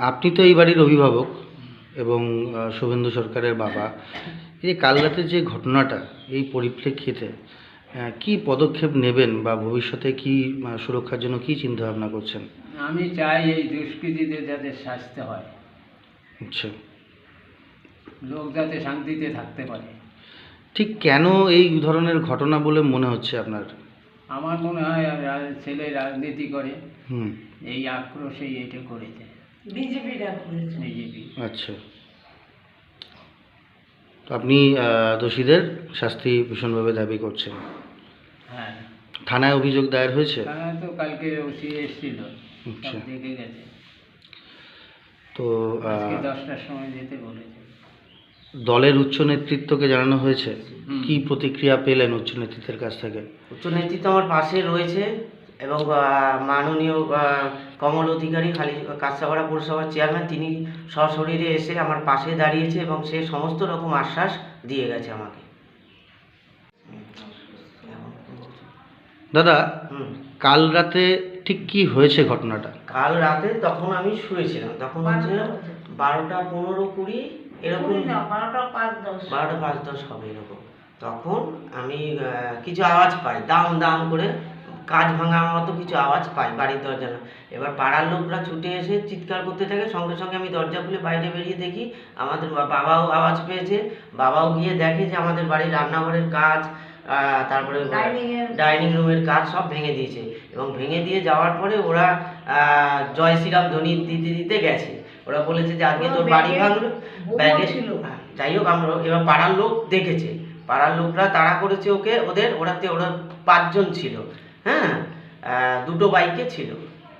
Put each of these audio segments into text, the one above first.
আপনি তো এই বাড়ির অভিভাবক এবং শুভেন্দু সরকারের বাবা। এই কাল রাতে যে ঘটনাটা এই পরিপ্রেক্ষিতে কি পদক্ষেপ নেবেন বা ভবিষ্যতে কি সুরক্ষার জন্য কি চিন্তা ভাবনা করছেন? আমি চাই এই দুষ্কৃতীদের যাতে শাস্তি হয়। আচ্ছা। লোক যাতে শান্তিতে থাকতে পারে। ঠিক কেন এই ধরনের ঘটনা বলে মনে হচ্ছে আপনার? আমার মনে হয় ছেলে রাজনীতি করে। হুম। এই আক্রোশেই এটা করেছে। বিজেপিরা করেছে। বিজেপি। আচ্ছা। আপনি দোষীদের শাস্তি ভীষণভাবে দাবি করছেন। হ্যাঁ। থানায় অভিযোগ দায়ের হয়েছে? তো কালকে ওসি এসেছিল আচ্ছা। দেখে গেছে। তো দশটার সময় যেতে বলেছে। দলের উচ্চ নেতৃত্বকে জানানো হয়েছে। কি প্রতিক্রিয়া পেলেন উচ্চ নেতৃত্বের কাছ থেকে? উচ্চ নেতৃত্ব আমার পাশে রয়েছে। এবং মাননীয় কমল অধিকারী খালি কাছাপাড়া পৌরসভার চেয়ারম্যান তিনি সশরীরে এসে আমার পাশে দাঁড়িয়েছে এবং সে সমস্ত রকম আশ্বাস দিয়ে গেছে আমাকে। দাদা কাল রাতে ঠিক কি হয়েছে ঘটনাটা? কাল রাতে তখন আমি শুয়েছিলাম। তখন হচ্ছে বারোটা পনেরো কুড়ি এরকম। বারোটা পাঁচ দশ। বারোটা পাঁচ দশ হবে এরকম। তখন আমি কিছু আওয়াজ পাই দাম দাম করে কাজ ভাঙার মতো কিছু আওয়াজ পাই বাড়ির দরজা না এবার পাড়ার লোকরা ছুটে এসে চিৎকার করতে থাকে। সঙ্গে সঙ্গে আমি দরজা খুলে বাইরে বেরিয়ে দেখি আমাদের বাবাও আওয়াজ পেয়েছে। বাবাও গিয়ে দেখে যে আমাদের বাড়ির রান্নাঘরের কাজ তারপরে ডাইনিং রুমের কাজ সব ভেঙে দিয়েছে। এবং ভেঙে দিয়ে যাওয়ার পরে ওরা জয় শ্রীরাম ধ্বনি দিতে দিতে গেছে। ওরা বলেছে যে আজকে তোর বাড়ি ভাঙলো ব্যাগে যাই হোক আমরা এবার পাড়ার লোক দেখেছে। পাড়ার লোকরা তাড়া করেছে ওকে ওদের ওরাতে ওরা পাঁচজন ছিল। হ্যাঁ? দুটো বাইকে ছিল,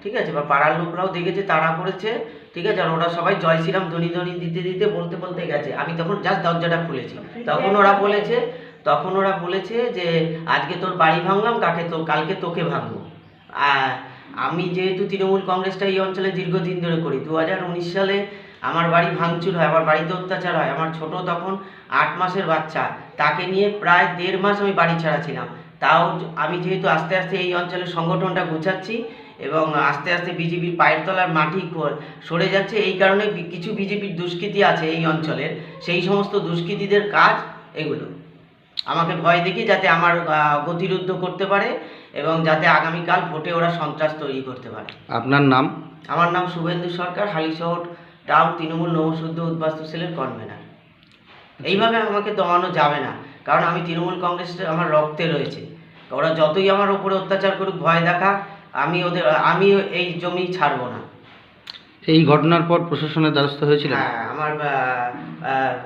ঠিক আছে? এবার পাড়ার লোকরাও দেখেছে, তাড়া করেছে, ঠিক আছে? আর ওরা সবাই জয় শ্রীরাম ধ্বনি ধ্বনি দিতে দিতে বলতে বলতে গেছে। আমি তখন জাস্ট দরজাটা খুলেছি। তখন ওরা বলেছে, তখন ওরা বলেছে যে, আজকে তোর বাড়ি ভাঙলাম, কাকে তো, কালকে তোকে ভাঙবো। আমি যেহেতু তৃণমূল কংগ্রেসটা এই অঞ্চলে দীর্ঘদিন ধরে করি দু হাজার উনিশ সালে আমার বাড়ি ভাঙচুর হয়, আমার বাড়িতে অত্যাচার হয়। আমার ছোট তখন আট মাসের বাচ্চা। তাকে নিয়ে প্রায় দেড় মাস আমি বাড়ি ছাড়া ছিলাম। তাও আমি যেহেতু আস্তে আস্তে এই অঞ্চলের সংগঠনটা গুছাচ্ছি এবং আস্তে আস্তে বিজেপির পায়ের তলার মাটি সরে যাচ্ছে এই কারণে কিছু বিজেপির দুষ্কৃতী আছে এই অঞ্চলের। সেই সমস্ত দুষ্কৃতীদের কাজ এগুলো। আমাকে ভয় দেখি যাতে আমার গতিরুদ্ধ করতে পারে এবং যাতে আগামীকাল ভোটে ওরা সন্ত্রাস তৈরি করতে পারে। আপনার নাম? আমার নাম শুভেন্দু সরকার হালিশহর টাউন তৃণমূল নবশুদ্ধ উদ্বাস্তু সেলের কনভেনার এইভাবে আমাকে দমানো যাবে না। কারণ আমি তৃণমূল কংগ্রেসের আমার রক্তে রয়েছে। ওরা যতই আমার ওপরে অত্যাচার করুক ভয় দেখা আমি ওদের আমি এই জমি ছাড়বো না। এই ঘটনার পর প্রশাসনের দ্বারস্থ হয়েছিলেন? হ্যাঁ আমার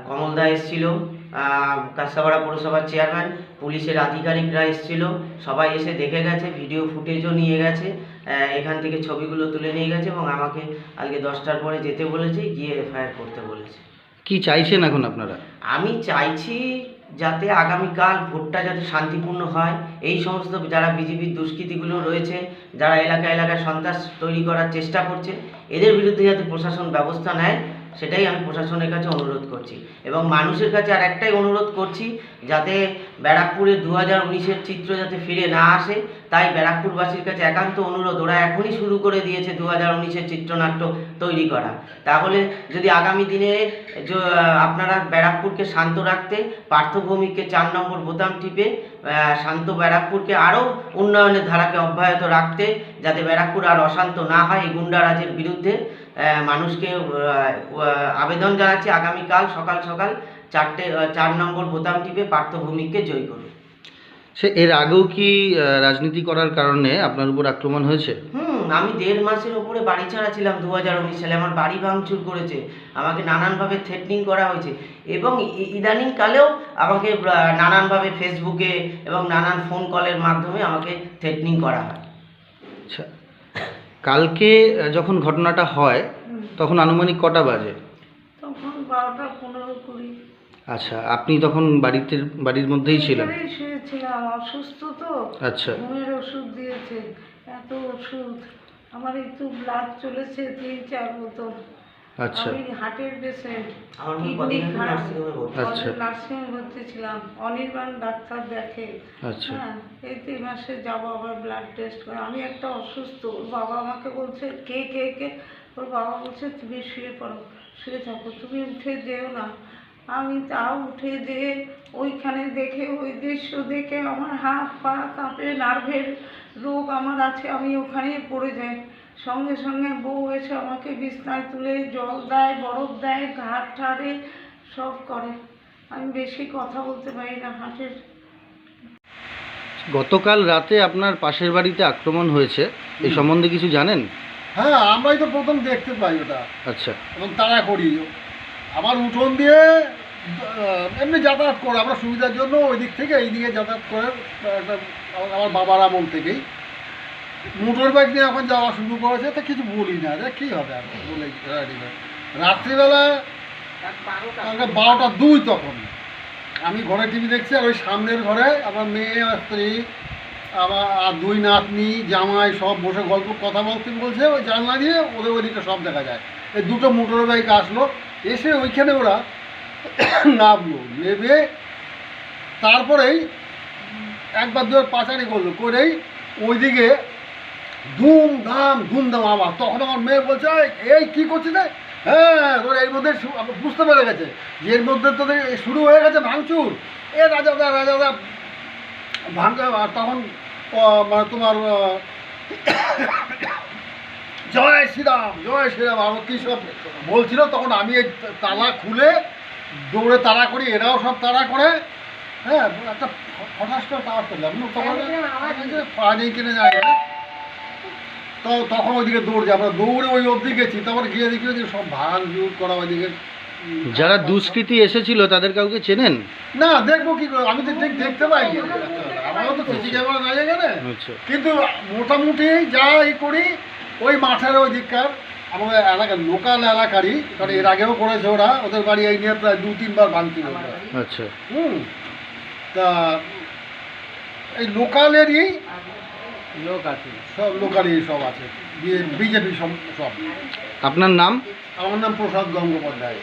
কমলদা এসেছিল কাছাপাড়া পৌরসভার চেয়ারম্যান পুলিশের আধিকারিকরা এসেছিল সবাই এসে দেখে গেছে ভিডিও ফুটেজও নিয়ে গেছে এখান থেকে ছবিগুলো তুলে নিয়ে গেছে এবং আমাকে আজকে দশটার পরে যেতে বলেছে গিয়ে এফআইআর করতে বলেছে। কি চাইছেন এখন আপনারা? আমি চাইছি যাতে আগামীকাল ভোটটা যাতে শান্তিপূর্ণ হয়। এই সমস্ত যারা বিজেপির দুষ্কৃতিগুলো রয়েছে, যারা এলাকা এলাকায় সন্ত্রাস তৈরি করার চেষ্টা করছে, এদের বিরুদ্ধে যাতে প্রশাসন ব্যবস্থা নেয়। সেটাই আমি প্রশাসনের কাছে অনুরোধ করছি। এবং মানুষের কাছে আর একটাই অনুরোধ করছি, যাতে ব্যারাকপুরে দু হাজার উনিশের চিত্র যাতে ফিরে না আসে, তাই ব্যারাকপুরবাসীর কাছে একান্ত অনুরোধ, ওরা এখনই শুরু করে দিয়েছে দু হাজার উনিশের চিত্রনাট্য তৈরি করা। তাহলে যদি আগামী দিনে আপনারা ব্যারাকপুরকে শান্ত রাখতে, পার্থভূমিকে চার নম্বর বোতাম টিপে শান্ত ব্যারাকপুরকে আরও উন্নয়নের ধারাকে অব্যাহত রাখতে যাতে ব্যারাকপুর আর অশান্ত না হয় এই গুন্ডারাজের বিরুদ্ধে। মানুষকে আবেদন জানাচ্ছি আগামীকাল সকাল সকাল চারটে চার নম্বর বোতাম টিপে পার্থভূমিকে জয় করুন। সে এর আগেও কি রাজনীতি করার কারণে আপনার উপর আক্রমণ হয়েছে? হুম আমি দেড় মাসের উপরে বাড়ি ছাড়া ছিলাম দু হাজার উনিশ সালে। আমার বাড়ি ভাঙচুর করেছে। আমাকে নানানভাবে থ্রেটনিং করা হয়েছে। এবং ই- ইদানিং কালেও আমাকে নানানভাবে ফেসবুকে এবং নানান ফোন কলের মাধ্যমে আমাকে থ্রেটনিং করা হয়। আচ্ছা। কালকে যখন ঘটনাটা হয় তখন আনুমানিক কটা বাজে? তখন বারোটা পনেরো কুড়ি। আচ্ছা আপনি তখন বাড়িতে বাড়ির মধ্যেই ছিলেন? শুয়েছিলাম অসুস্থ তো। আচ্ছা। ঘুমের ওষুধ দিয়েছে এত ওষুধ। আমার একটু ব্লাড চলেছে তিন চার বোতল আচ্ছা। আমি হার্টের পেশেন্ট কিডনি খারাপ। আচ্ছা। নার্সিংহোমে ভর্তি ছিলাম। অনির্বাণ ডাক্তার দেখে। আচ্ছা। হ্যাঁ এই তিন মাসে যাব আবার ব্লাড টেস্ট করে। আমি একটা অসুস্থ ওর বাবা আমাকে বলছে কে কে কে? ওর বাবা বলছে তুমি শুয়ে পড়ো শুয়ে থাকো। তুমি উঠে যেও না। আমি তাও উঠে যেয়ে ওইখানে দেখে ওই দৃশ্য দেখে আমার হাত পা কাঁপে নার্ভের রোগ আমার আছে আমি ওখানেই পড়ে যাই। সঙ্গে সঙ্গে বউ এসে আমাকে বিছনায় তুলে জল দেয় বরফ দেয় ঘাট ঠাড়ে সব করে। আমি বেশি কথা বলতে পারি না হাটের। গতকাল রাতে আপনার পাশের বাড়িতে আক্রমণ হয়েছে এই সম্বন্ধে কিছু জানেন? হ্যাঁ আমরাই তো প্রথম দেখতে পাই ওটা। আচ্ছা। এবং তাড়া করি আমার উঠোন দিয়ে এমনি যাতায়াত করে, আমরা সুবিধার জন্য ওই দিক থেকে এই দিকে যাতায়াত করে একটা আমার- বাবার আমল থেকেই মোটর বাইক নিয়ে এখন যাওয়া শুরু করেছে, তো কিছু বলি না রে কী হবে আর বলে। রাত্রিবেলা বারোটা দুই তখন। আমি ঘরে টিভি দেখছি, আর ওই সামনের ঘরে আমার মেয়ে আর স্ত্রী, আমার আর দুই নাতনি, জামাই সব বসে গল্প, কথা বলতে বলছে, ওই জানলা দিয়ে ওদের ওইদিকে সব দেখা যায়। এই দুটো মোটর বাইক আসলো এসে ওইখানে ওরা নামলো নেবে তারপরেই একবার দুবার পাচারি করল করেই ওইদিকে ধুম ধাম ধুম ধাম আবার। তখন আমার মেয়ে বলছে "এই, কী করছিস হ্যাঁ এর মধ্যে বুঝতে পেরে গেছে। যে এর মধ্যে তোদের শুরু হয়ে গেছে ভাঙচুর। এ রাজাদা রাজাদা ভাঙা আর তখন মানে তোমার জয় শ্রীরাম জয় শ্রীরাম আরও কী সব বলছিল তখন আমি এই তালা খুলে দৌড়ে তাড়া করি এরাও সব তাড়া করে। হ্যাঁ একটা হঠাৎ করে তাড়া করলাম। তখন পানি কিনে যায় না তো তখন ওইদিকে দৌড় যায় আমরা দৌড়ে ওই অবধি গেছি তখন গিয়ে দেখি যে সব ভাঙ জুর করা ওইদিকে যারা দুষ্কৃতী এসেছিল তাদের কাউকে চেনেন? না দেখব কি করে আমি তো ঠিক দেখতে পাই নি। আমারও তো সিসি ক্যামেরা নাই এখানে। আচ্ছা। কিন্তু মোটামুটি যা ই করি ওই মাঠের ওই দিককার আমাদের এলাকার লোকাল এলাকারই কারণ এর আগেও করেছে ওরা ওদের বাড়ি এই নিয়ে প্রায় দু তিনবার ভাঙতি আচ্ছা। হুম। তা এই লোকালেরই লোক আছে। সব লোকালই সব আছে বিজেপি সব সব। আপনার নাম? আমার নাম প্রসাদ গঙ্গোপাধ্যায়।